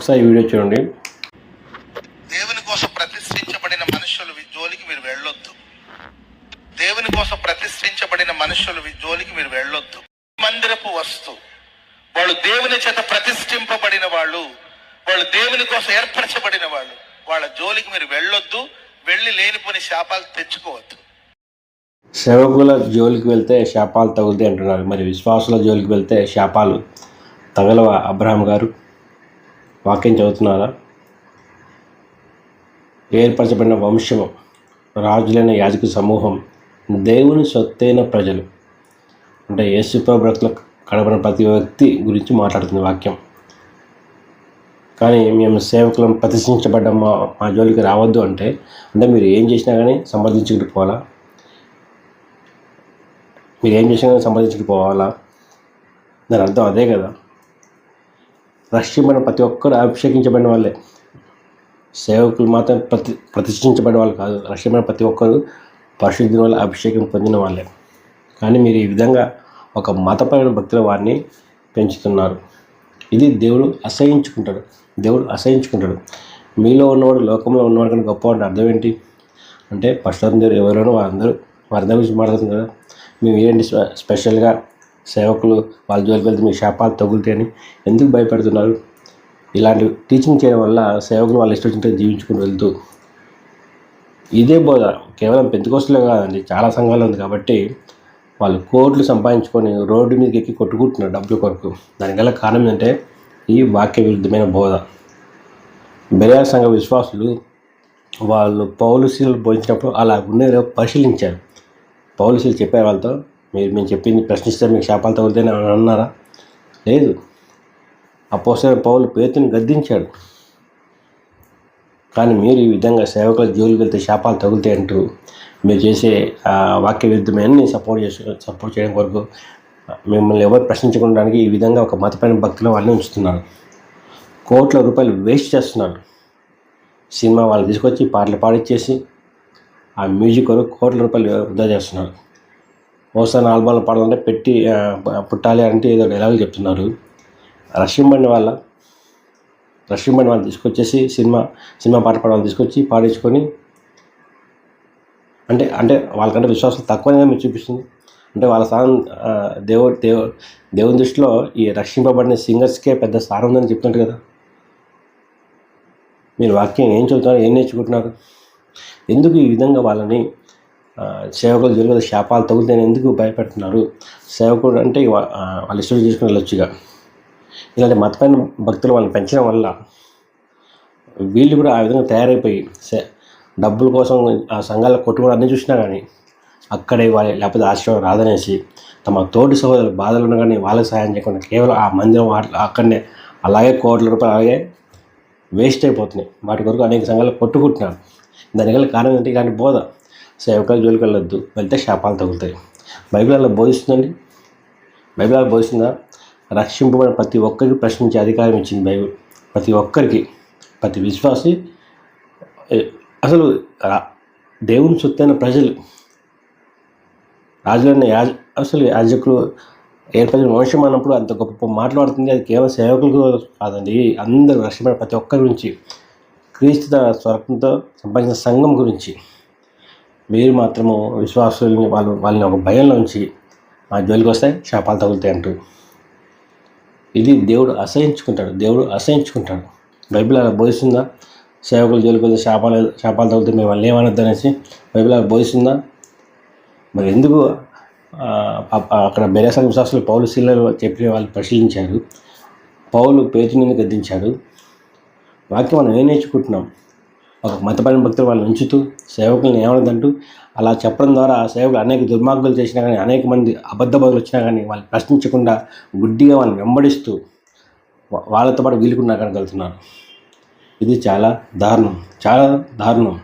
ఒకసారి వీడియో చూడండి. దేవుని కోసం ప్రతిష్ఠించబడిన మనుషుల జోలికి మీరు వెళ్ళొద్దు. దేవుని కోసం ప్రతిష్ఠించబడిన మనుషుల జోలికి మీరు వెళ్ళొద్దు. మందిరపు వస్తు. వాళ్ళు దేవుని చేత ప్రతిష్ఠింపబడిన వాళ్ళు వాళ్ళు దేవుని కోసం ఏర్పరచబడిన వాళ్ళు వాళ్ళ జోలికి మీరు వెళ్ళొద్దు వెళ్ళి లేనిపోని శాపాలు తెచ్చుకోవద్దు. సేవకుల జోలికి వెళ్తే శాపాలు తగులుతాయి అంటున్నారు. మరి విశ్వాసుల జోలికి వెళ్తే శాపాలు తగలవా? అబ్రహాం గారు? వాక్యం చదువుతున్నారా? ఏర్పరచబడిన వంశము రాజులైన యాజక సమూహం దేవుని సొత్తైన ప్రజలు. అంటే యేసుప్రభు బ్రతులకు కడపన ప్రతి వ్యక్తి గురించి మాట్లాడుతుంది వాక్యం. కానీ మేము సేవకులను ప్రతిష్ఠించబడ్డ మా మా జోలికి రావద్దు అంటే అంటే మీరు ఏం చేసినా కానీ సంప్రదించుకుంటూ పోవాలా? మీరు ఏం చేసినా కానీ సంప్రదించుకుంటూ పోవాలా? దాని అర్థం అదే కదా. రక్షింపడిన ప్రతి ఒక్కరు అభిషేకించబడిన వాళ్ళే. సేవకులు మాత్రం ప్రతి ప్రతిష్ఠించబడిన వాళ్ళు కాదు. రక్షింపడిన ప్రతి ఒక్కరు పరిశుద్ధిని వల్ల అభిషేకం పొందిన వాళ్ళే. కానీ మీరు ఈ విధంగా ఒక మతపరమైన భక్తుల వారిని పెంచుతున్నారు. ఇది దేవుడు అసహించుకుంటాడు. దేవుడు అసహించుకుంటాడు. మీలో ఉన్నవాడు లోకంలో ఉన్నవాడు కనుక గొప్పవాడు అర్థం ఏంటి? అంటే పశ్చాత్తం దేవుడు ఎవరైనా వారందరూ వారి దగ్గర గురించి మాట్లాడుతుంది కదా. మేము ఏంటి స్పె- స్పెషల్గా సేవకులు వాళ్ళ జోలికి వెళ్తే మీ శాపాలు తగులుతాయని ఎందుకు భయపెడుతున్నారు? ఇలాంటి టీచింగ్ చేయడం వల్ల సేవకులు వాళ్ళు ఇష్టం వచ్చినట్టు వెళ్తూ. ఇదే బోధ కేవలం పెద్దకోసలే కాదండి చాలా సంఘాలు ఉంది కాబట్టి వాళ్ళు కోట్లు సంపాదించుకొని రోడ్డు మీదకి ఎక్కి కొట్టుకుంటున్నారు డబ్బుల కొరకు. దానికల్లా కారణం ఏంటంటే ఈ వాక్య విరుద్ధమైన బోధ. బెరియా సంఘ విశ్వాసులు వాళ్ళు పౌలుసీలు బోధించినప్పుడు అలా ఉన్నారో పరిశీలించారు. పౌలుసీలు చెప్పారు వాళ్ళతో మీరు మేము చెప్పింది ప్రశ్నిస్తే మీకు శాపాలు తగులుతాయని అన్నారా? లేదు. అపోసర పౌలు పేతుని గద్దించాడు. కానీ మీరు ఈ విధంగా సేవకుల జోలికి వెళ్తే శాపాలు తగులుతాయి అంటూ మీరు చేసే వాక్య విరుద్ధమైన సపోర్ట్ చేసు సపోర్ట్ చేయడం కొరకు మిమ్మల్ని ఎవరు ప్రశ్నించకుండానికి ఈ విధంగా ఒక మతపైన భక్తులు వాళ్ళని ఉంచుతున్నారు. కోట్ల రూపాయలు వేస్ట్ చేస్తున్నారు. సినిమా వాళ్ళు తీసుకొచ్చి పాటలు పాడిచ్చేసి ఆ మ్యూజిక్ వరకు కోట్ల రూపాయలు వృధా చేస్తున్నారు. ఓసారి ఆల్బాలు పాడాలంటే పెట్టి పుట్టాలి అంటే ఏదో డైలాగులు చెప్తున్నారు. రష్యం బండి వాళ్ళ రష్యం బండి వాళ్ళు తీసుకొచ్చేసి సినిమా సినిమా పాట పాడాలి తీసుకొచ్చి పాడించుకొని అంటే అంటే వాళ్ళకంటే విశ్వాసం తక్కువనే మీరు చూపిస్తుంది. అంటే వాళ్ళ స్థానం దేవు దేవు దేవుని దృష్టిలో ఈ రక్షింపబడిన సింగర్స్కే పెద్ద స్థానం ఉందని చెప్తుంటారు కదా. మీరు వాక్యం ఏం చదువుతున్నారు ఏం నేర్చుకుంటున్నారు? ఎందుకు ఈ విధంగా వాళ్ళని సేవకులు జరుగుతున్న శాపాలు తగులుతాయని ఎందుకు భయపెడుతున్నారు? సేవకుడు అంటే వాళ్ళ వాళ్ళు ఇష్టం చేసుకుని వెళ్ళొచ్చుగా ఇలాంటి మతమైన భక్తులు వాళ్ళని పెంచడం వల్ల వీళ్ళు కూడా ఆ విధంగా తయారైపోయి సే- డబ్బుల కోసం ఆ సంఘాల కొట్టుకోవడం అన్నీ చూసినా కానీ అక్కడే వాళ్ళ లేకపోతే ఆశ్రమం రాదనేసి తమ తోటి సహోదరులు బాధలు ఉన్నా కానీ వాళ్ళకి సహాయం చేయకుండా కేవలం ఆ మందిరం అక్కడనే అలాగే కోట్ల రూపాయలు అలాగే వేస్ట్ అయిపోతున్నాయి. వాటి కొరకు అనేక సంఘాలు కొట్టుకుంటున్నారు దానివల్ల కారణం ఏంటి? ఇలాంటి బోధ. సేవకాలు జోలికి వెళ్ళొద్దు. వెళ్తే శాపాలు తగులుతాయి. బైబిల్ అలా బోధిస్తుందండి. బైబిల్ అలా బోధిస్తుందా? రక్షింపబడిన ప్రతి ఒక్కరికి ప్రశ్నించే అధికారం ఇచ్చింది బైబిల్. ప్రతి ఒక్కరికి ప్రతి విశ్వాసి అసలు దేవుని సొత్తైన ప్రజలు రాజులైన యాజ అసలు యాజకులు ఏర్పడిన వంశం అన్నప్పుడు అంత గొప్ప మాట్లాడుతుంది అది కేవలం సేవకులకు కాదండి. అందరూ రక్షణ ప్రతి ఒక్కరి గురించి క్రీస్తు తన స్వరకంతో సంపాదించిన సంఘం గురించి. మీరు మాత్రము విశ్వాసుల్ని వాళ్ళు వాళ్ళని ఒక భయంలోంచి మా జోలికి వస్తాయి శాపాలు తగులుతాయి అంటూ. ఇది దేవుడు అసహించుకుంటాడు. దేవుడు అసహించుకుంటాడు. బైబిల్ అలా బోధిస్తుందా? సేవకులు జోలికి వస్తే శాపాలు శాపాలు తగులుతాయి మేము వాళ్ళు ఏమనొద్దు అనేసి బైబిల్ అలా బోధిస్తుందా? మరి ఎందుకు అక్కడ బెరేసాల విశ్వాసులు పౌలు శిల్లలు చెప్పిన వాళ్ళు పరిశీలించారు. పౌలు పేతుని గద్దించాడు? వాక్యం మనం ఏం నేర్చుకుంటున్నాం? మతపరమైన భక్తులు వాళ్ళని ఉంచుతూ సేవకులను ఏమన్నదంటూ అలా చెప్పడం ద్వారా ఆ సేవకులు అనేక దుర్మార్గులు చేసినా కానీ అనేక మంది అబద్ధ బదులు వచ్చినా కానీ వాళ్ళు ప్రశ్నించకుండా గుడ్డిగా వాళ్ళని వెంబడిస్తూ వాళ్ళతో పాటు వీలుకున్నా కనుగలుగుతున్నారు ఇది చాలా దారుణం. చాలా దారుణం.